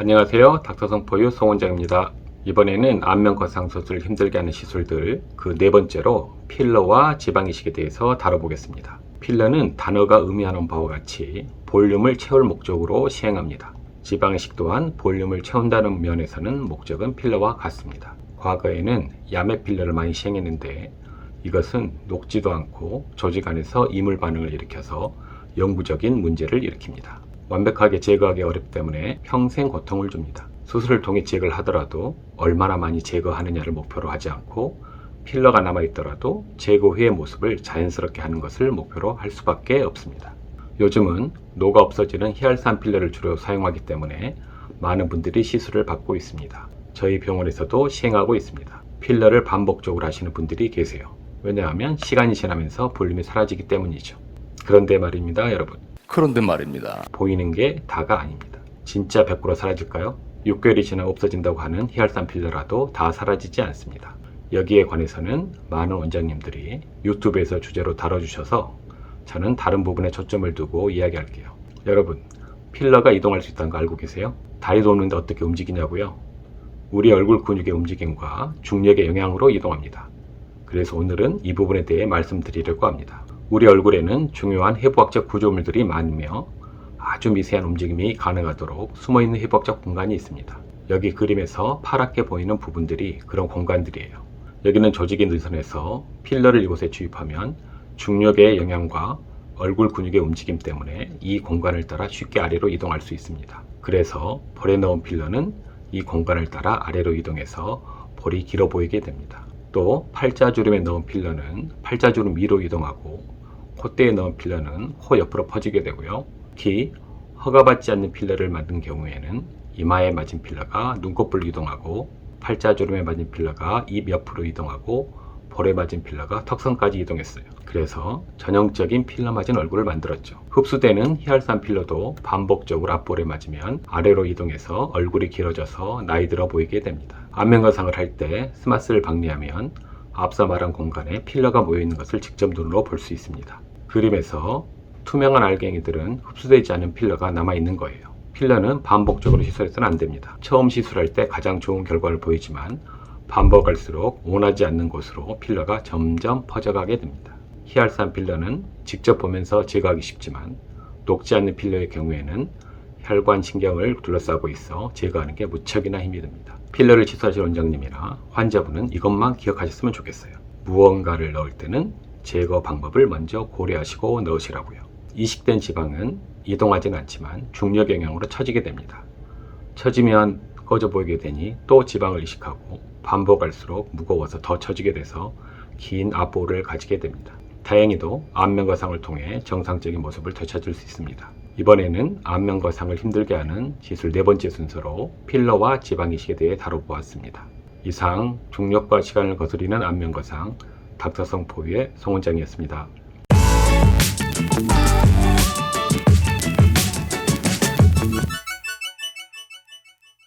안녕하세요. 닥터성포유 송원장입니다. 이번에는 안면거상 수술을 힘들게 하는 시술들 그 네 번째로 필러와 지방이식에 대해서 다뤄보겠습니다. 필러는 단어가 의미하는 바와 같이 볼륨을 채울 목적으로 시행합니다. 지방이식 또한 볼륨을 채운다는 면에서는 목적은 필러와 같습니다. 과거에는 야매 필러를 많이 시행했는데 이것은 녹지도 않고 조직 안에서 이물 반응을 일으켜서 영구적인 문제를 일으킵니다. 완벽하게 제거하기 어렵기 때문에 평생 고통을 줍니다. 수술을 통해 제거를 하더라도 얼마나 많이 제거하느냐를 목표로 하지 않고 필러가 남아있더라도 제거 후의 모습을 자연스럽게 하는 것을 목표로 할 수밖에 없습니다. 요즘은 녹아 없어지는 히알산 필러를 주로 사용하기 때문에 많은 분들이 시술을 받고 있습니다. 저희 병원에서도 시행하고 있습니다. 필러를 반복적으로 하시는 분들이 계세요. 왜냐하면 시간이 지나면서 볼륨이 사라지기 때문이죠. 그런데 말입니다, 여러분. 그런데 말입니다. 보이는 게 다가 아닙니다. 진짜 100% 사라질까요? 6개월이 지나 없어진다고 하는 히알산 필러라도 다 사라지지 않습니다. 여기에 관해서는 많은 원장님들이 유튜브에서 주제로 다뤄주셔서 저는 다른 부분에 초점을 두고 이야기할게요. 여러분, 필러가 이동할 수 있다는 거 알고 계세요? 다리 도는데 어떻게 움직이냐고요? 우리 얼굴 근육의 움직임과 중력의 영향으로 이동합니다. 그래서 오늘은 이 부분에 대해 말씀드리려고 합니다. 우리 얼굴에는 중요한 해부학적 구조물들이 많으며 아주 미세한 움직임이 가능하도록 숨어있는 해부학적 공간이 있습니다. 여기 그림에서 파랗게 보이는 부분들이 그런 공간들이에요. 여기는 조직이 느슨해서 필러를 이곳에 주입하면 중력의 영향과 얼굴 근육의 움직임 때문에 이 공간을 따라 쉽게 아래로 이동할 수 있습니다. 그래서 볼에 넣은 필러는 이 공간을 따라 아래로 이동해서 볼이 길어 보이게 됩니다. 또 팔자주름에 넣은 필러는 팔자주름 위로 이동하고 콧대에 넣은 필러는 코 옆으로 퍼지게 되고요. 특히 허가받지 않는 필러를 만든 경우에는 이마에 맞은 필러가 눈꺼풀로 이동하고 팔자주름에 맞은 필러가 입 옆으로 이동하고 볼에 맞은 필러가 턱선까지 이동했어요. 그래서 전형적인 필러 맞은 얼굴을 만들었죠. 흡수되는 히알산 필러도 반복적으로 앞볼에 맞으면 아래로 이동해서 얼굴이 길어져서 나이 들어 보이게 됩니다. 안면거상을 할 때 스마스를 박리하면 앞서 말한 공간에 필러가 모여 있는 것을 직접 눈으로 볼 수 있습니다. 그림에서 투명한 알갱이들은 흡수되지 않은 필러가 남아 있는 거예요. 필러는 반복적으로 시술해서는 안 됩니다. 처음 시술할 때 가장 좋은 결과를 보이지만 반복할수록 원하지 않는 곳으로 필러가 점점 퍼져가게 됩니다. 히알산 필러는 직접 보면서 제거하기 쉽지만 녹지 않는 필러의 경우에는 혈관 신경을 둘러싸고 있어 제거하는 게 무척이나 힘이 듭니다. 필러를 시술하실 원장님이나 환자분은 이것만 기억하셨으면 좋겠어요. 무언가를 넣을 때는 제거 방법을 먼저 고려하시고 넣으시라고요. 이식된 지방은 이동하진 않지만 중력 영향으로 처지게 됩니다. 처지면 꺼져 보이게 되니 또 지방을 이식하고 반복할수록 무거워서 더 처지게 돼서 긴 앞볼을 가지게 됩니다. 다행히도 안면거상을 통해 정상적인 모습을 되찾을 수 있습니다. 이번에는 안면거상을 힘들게 하는 시술 네 번째 순서로 필러와 지방 이식에 대해 다뤄보았습니다. 이상 중력과 시간을 거스리는 안면거상 닥터성 포유의 송 원장이었습니다.